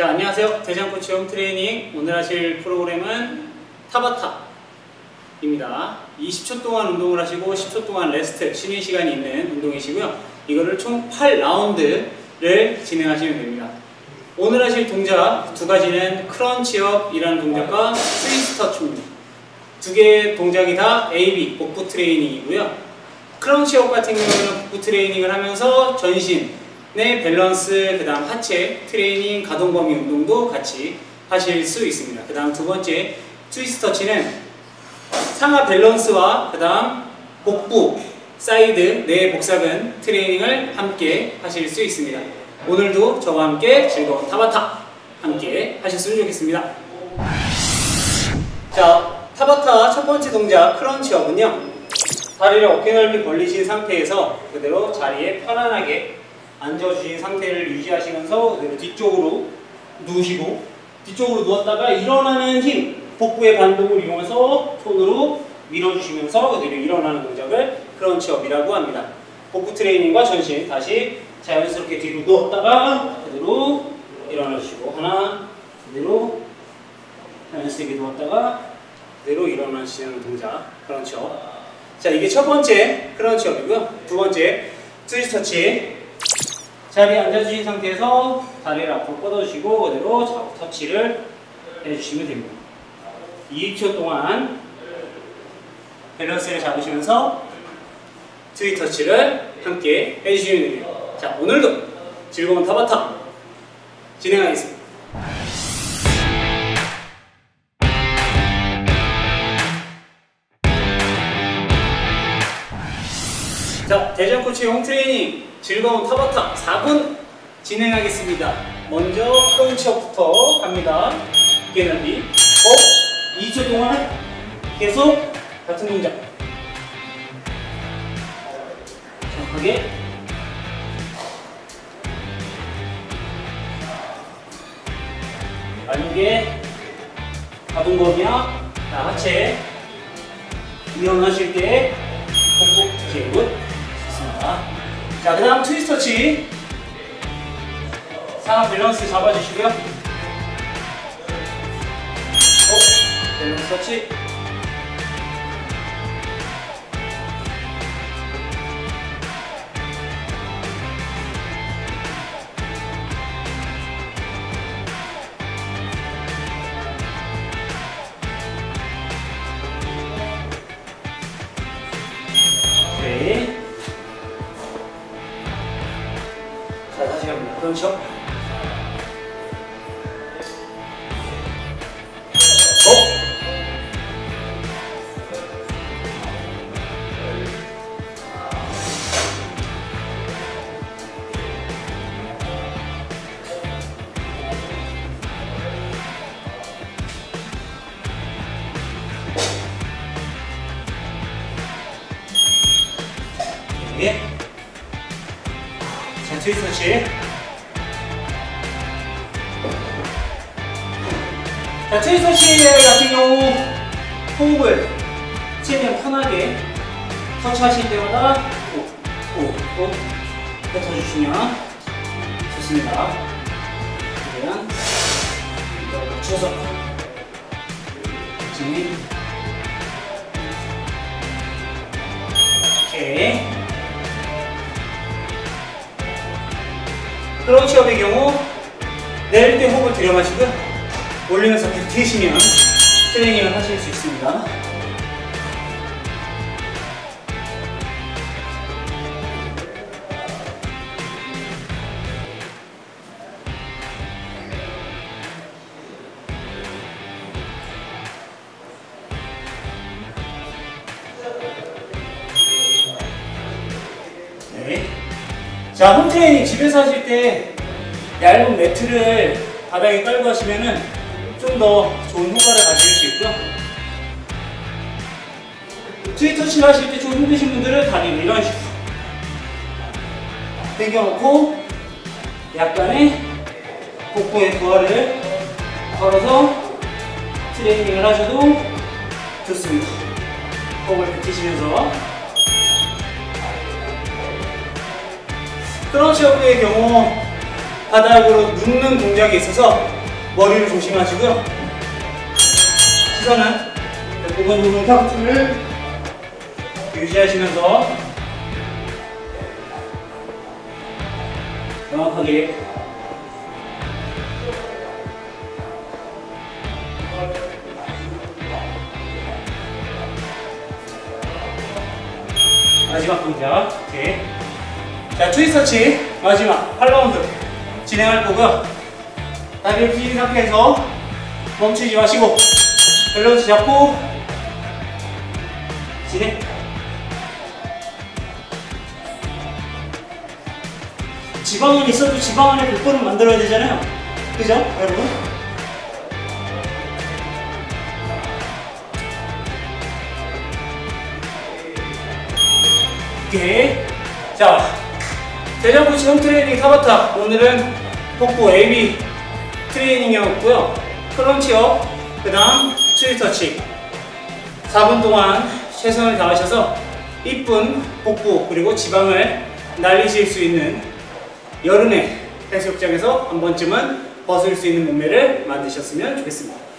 자, 안녕하세요. 대장코치 홈 트레이닝. 오늘 하실 프로그램은 타바타입니다. 20초 동안 운동을 하시고 10초 동안 레스트, 쉬는 시간이 있는 운동이시고요. 이거를 총 8라운드를 진행하시면 됩니다. 오늘 하실 동작 두 가지는 크런치업이라는 동작과 트위스터 춤입니다. 두 개의 동작이 다 AB, 복부 트레이닝이고요. 크런치업 같은 경우는 복부 트레이닝을 하면서 전신, 내 밸런스, 그 다음 하체, 트레이닝, 가동 범위 운동도 같이 하실 수 있습니다. 그 다음 두 번째 트위스트 터치는 상하 밸런스와 그 다음 복부, 사이드, 내 복사근 트레이닝을 함께 하실 수 있습니다. 오늘도 저와 함께 즐거운 타바타 함께 하셨으면 좋겠습니다. 자, 타바타 첫 번째 동작 크런치업은요. 다리를 어깨 넓이 벌리신 상태에서 그대로 자리에 편안하게 앉아주신 상태를 유지하시면서 그대로 뒤쪽으로 누우시고 뒤쪽으로 누웠다가 일어나는 힘 복부의 반동을 이용해서 손으로 밀어주시면서 그대로 일어나는 동작을 크런치업이라고 합니다. 복부 트레이닝과 전신 다시 자연스럽게 뒤로 누웠다가 그대로 일어나주시고 하나 그대로 자연스럽게 누웠다가 그대로 일어나시는 동작 크런치업 자 이게 첫 번째 크런치업이고요 두 번째 트위스트 터치 자리에 앉아주신 상태에서 다리를 앞으로 뻗어주시고 그대로 자국 터치를 해주시면 됩니다. 2초 동안 밸런스를 잡으시면서 트위 터치를 함께 해주시면 됩니다. 자, 오늘도 즐거운 타바타 진행하겠습니다. 코치 홈트레이닝 즐거운 타바타 4분 진행하겠습니다. 먼저 크런치업부터 갑니다. 어깨 넓이 업 2초 동안 계속 같은 동작. 정확하게. 만약에 가동범위야. 하체 일어나실 때. 복부 좋습니다. 자, 그 다음 트위스트 터치. 상하 밸런스 잡아주시고요. 어, 밸런스 터치. 자, 다시 갑니 어? 예. 자, 트위스트 터치 같은 경우 호흡을 최대한 편하게 터치하실 때마다 오 뱉어주시면 좋습니다. 그러면 맞춰서 진행. 크런치업의 경우 내릴 때 호흡을 들여 마시고요. 올리면서 뱉으시면 트레이닝을 하실 수 있습니다. 자, 홈트레이닝 집에서 하실 때 얇은 매트를 바닥에 깔고 하시면은 좀 더 좋은 효과를 가질 수 있고요. 트위터치를 하실 때 좀 힘드신 분들은 다리를 이런 식으로 당겨놓고 약간의 복부의 부하를 걸어서 트레이닝을 하셔도 좋습니다. 호흡을 뱉으시면서 크런치 업의 경우 바닥으로 눕는 동작이 있어서 머리를 조심하시고요. 시선은 부분 부분 격투를 유지하시면서 정확하게 마지막 동작 오케이 자 트위스터치 마지막 8라운드 진행할 거고요. 다리를 펴신 상태에서 멈추지 마시고 밸런스 잡고 진행. 지방은 있어도 지방 안에 불꽃은 만들어야 되잖아요. 그죠 여러분? 오케이. 자 대전부 시험 트레이닝 타바타. 오늘은 복부 AB 트레이닝이었고요. 크런치업 그 다음 트위터치. 4분 동안 최선을 다하셔서 이쁜 복부 그리고 지방을 날리실 수 있는 여름의 해수욕장에서 한 번쯤은 벗을 수 있는 몸매를 만드셨으면 좋겠습니다